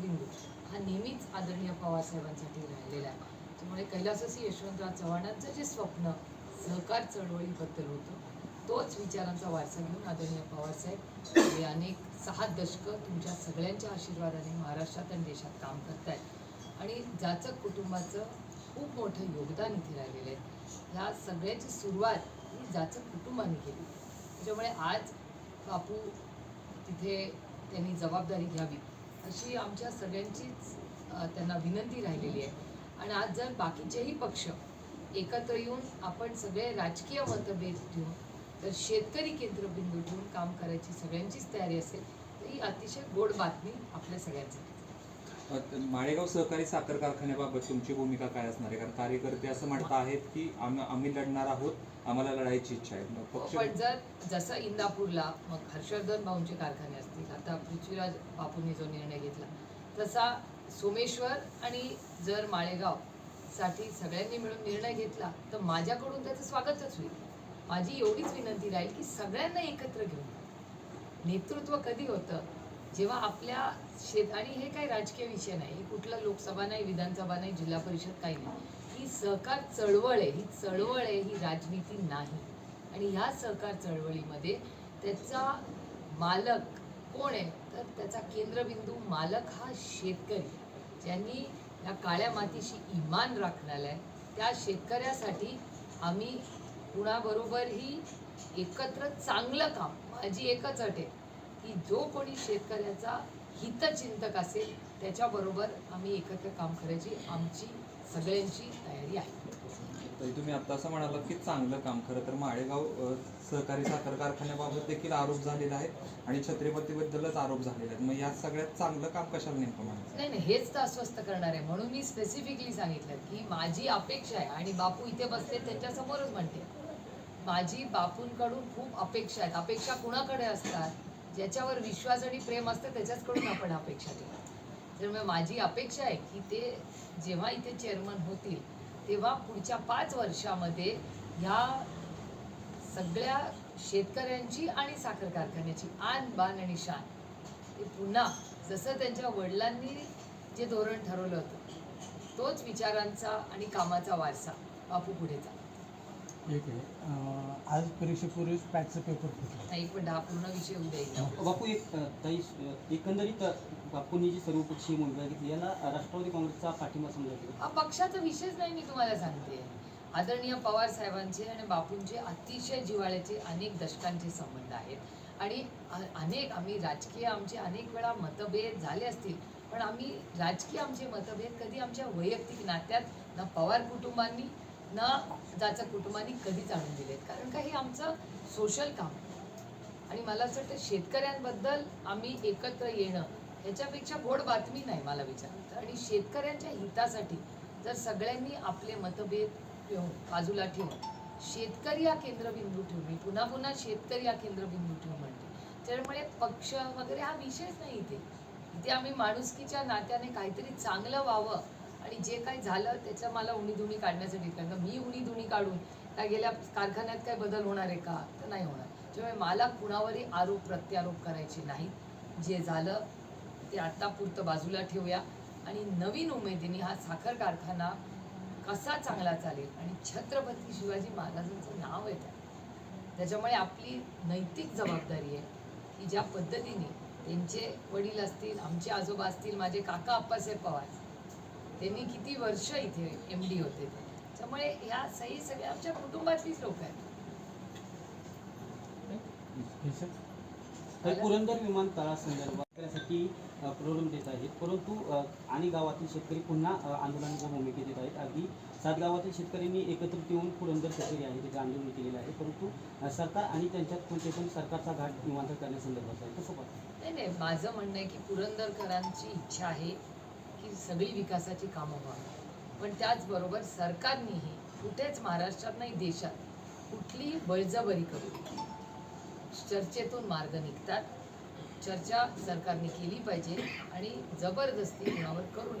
केंद्रबिंदू हा नेहमीच आदरणीय पवारसाहेबांसाठी राहिलेला आहे. त्यामुळे कैलासवासी यशवंतराव चव्हाणांचं जे स्वप्न सहकार चळवळीबद्दल होतं तोच विचारांचा वारसा घेऊन आदरणीय पवारसाहेब हे अनेक सहा दशकं तुमच्या सगळ्यांच्या आशीर्वादाने महाराष्ट्रात आणि देशात काम करतायत. आणि जाचक कुटुंबाचं खूप मोठं योगदान इथे राहिलेलं आहे. ह्या सगळ्याची सुरुवात ही जाचक कुटुंबाने केली. त्याच्यामुळे आज बापू तिथे त्यांनी जबाबदारी घ्यावी. अशी आमच्या सगळ्यांचीच त्यांना विनंती राहिलेली आहे. आणि आज जर बाकीचेही पक्ष एकत्र येऊन आपण सगळे राजकीय मतभेद ठेवून तर शेतकरी केंद्रबिंदू ठेवून काम करायची सगळ्यांचीच तयारी असेल तर ही अतिशय गोड बातमी आपल्या सगळ्यांसाठी. माळेगाव सहकारी साखर कारखान्याबाबत तुमची भूमिका काय असणार आहे? कारण कार्यकर्ते असं म्हणत आहेत की आम्ही आम्ही लढणार आहोत. आम्हाला लढायची इच्छा आहे. मग पक्ष पण जर जसं इंदापूरला मग हर्षवर्धन भाऊंचे कारखाने असतील आता पृथ्वीराज बापूंनी जो निर्णय घेतला तसा सोमेश्वर आणि जर माळेगावसाठी सगळ्यांनी मिळून निर्णय घेतला तर माझ्याकडून त्याचं स्वागतच होईल. माझी एवढीच विनंती राहील की सगळ्यांना एकत्र घेऊन नेतृत्व कधी होतं? जेव्हा आपल्या शेत आणि हे काही राजकीय विषय नाही हे लोकसभा नाही विधानसभा नाही जिल्हा परिषद काही नाही. ही सहकार चळवळ आहे ही चळवळ आहे ही राजनीती नाही. आणि ह्या सहकार चळवळीमध्ये त्याचा मालक कोण आहे? तर त्याचा केंद्रबिंदू मालक हा शेतकरी. ज्यांनी या काळ्या मातीशी इमान राखणारा आहे त्या शेतकऱ्यासाठी आम्ही कुणाबरोबरही एकत्र चांगलं काम माझी एकच अट आहे की जो कोणी शेतकऱ्याचा हितचिंतक असेल त्याच्याबरोबर आम्ही एकत्र काम करायची आमची सगळ्यांची तयारी आहे. तरी तुम्ही आता असं म्हणालात की चांगलं काम खरं तर माळेगाव सहकारी साखर कारखान्याबाबत देखील आरोप झालेला आहे आणि छत्रपतीबद्दलच आरोप झालेले आहेत. मग या सगळ्यात चांगलं काम कशाला नेमकं म्हणायचं? नाही नाही हेच तर अस्वस्थ करणार आहे. म्हणून मी स्पेसिफिकली सांगितलं की माझी अपेक्षा आहे आणि बापू इथे बसले त्यांच्यासमोरच म्हणते. माझी बापूंकडून खूप अपेक्षा आहेत. अपेक्षा कुणाकडे असतात? ज्याच्यावर विश्वास आणि प्रेम असतं त्याच्याचकडून आपण अपेक्षा ठेवतो. त्यामुळे माझी अपेक्षा आहे की ते जेव्हा इथे चेअरमन होतील तेव्हा पुढच्या पाच वर्षामध्ये ह्या सगळ्या शेतकऱ्यांची आणि साखर कारखान्याची आन बान आणि शान ते पुन्हा जसं त्यांच्या वडिलांनी जे धोरण ठरवलं होतं तोच विचारांचा आणि कामाचा वारसा बापू पुढेचा एक आहे. आज परीक्षेपूर्वीच पॅटचं पेपर फुटलं. नाही पण हा पूर्ण विषय उद्या येईल बापू एक ताई एकंदरीत बापूंनी जी सर्वपक्षीय भूमिका घेतली याला राष्ट्रवादी काँग्रेसचा पाठिंबा समजा हा पक्षाचा विषयच नाही मी तुम्हाला सांगते. आदरणीय पवार साहेबांचे आणि बापूंचे अतिशय जिव्हाळ्याचे अनेक दशकांचे संबंध आहेत. आणि अनेक आम्ही राजकीय आमचे अनेक वेळा मतभेद झाले असतील पण आम्ही राजकीय आमचे मतभेद कधी आमच्या वैयक्तिक नात्यात ना पवार कुटुंबांनी ना ज्याच्या कुटुंबाने कधीच आणून दिलेत. कारण का हे आमचं सोशल काम आणि मला असं वाटतं शेतकऱ्यांबद्दल आम्ही एकत्र येणं ह्याच्यापेक्षा गोड बातमी नाही मला विचारलं आणि शेतकऱ्यांच्या हितासाठी जर सगळ्यांनी आपले मतभेद ठेवून बाजूला ठेवून शेतकरी हा केंद्रबिंदू ठेवून मी पुन्हा पुन्हा शेतकरी हा केंद्रबिंदू ठेवून म्हणते. त्यामुळे पक्ष वगैरे हा विषयच नाही इथे. इथे आम्ही माणुसकीच्या नात्याने काहीतरी चांगलं व्हावं आणि जे काय झालं त्याचं मला उणीधुणी काढण्यासाठी कारण मी उणीधुणी काढून त्या गेल्या कारखान्यात काय बदल होणार आहे का? तर नाही होणार. त्यामुळे मला कुणावरही आरोप प्रत्यारोप करायचे नाही जे झालं ते आत्तापुरतं बाजूला ठेवूया. आणि नवीन उमेदीने हा साखर कारखाना कसा चांगला चालेल? आणि छत्रपती शिवाजी महाराजांचं नाव आहे त्याच्यामुळे आपली नैतिक जबाबदारी आहे की ज्या पद्धतीने त्यांचे वडील असतील आमचे आजोबा असतील माझे काका अप्पासाहेब पवार त्यांनी किती वर्ष इथे एम डी होते. त्यामुळे ह्या सही सगळ्या आमच्या कुटुंबातलीच लोक आहेत. पुरंदर विमानतळासंदर्भात करण्यासाठी प्रलंब देत आहेत. परंतु आणि गावातील शेतकरी पुन्हा आंदोलनाच्या भूमिकेत येत आहेत. अगदी सात गावातील शेतकऱ्यांनी एकत्रित येऊन पुरंदर शेतकरी आहे त्याचे आंदोलन केलेलं आहे. परंतु सरकार आणि त्यांच्यात कोणते पण सरकारचा घाट विमानतळ करण्यासंदर्भात आहे. कसं पाहता नाही नाही माझं म्हणणं आहे की पुरंदरकरांची इच्छा आहे. की सगळी विकासाची कामं व्हावी. पण त्याचबरोबर सरकारनेही कुठेच महाराष्ट्रात नाही देशात कुठलीही बळजबरी करू चर्चेतून मार्ग निघतात. चर्चा सरकारने केली पाहिजे आणि जबरदस्ती कुणावर करू नये.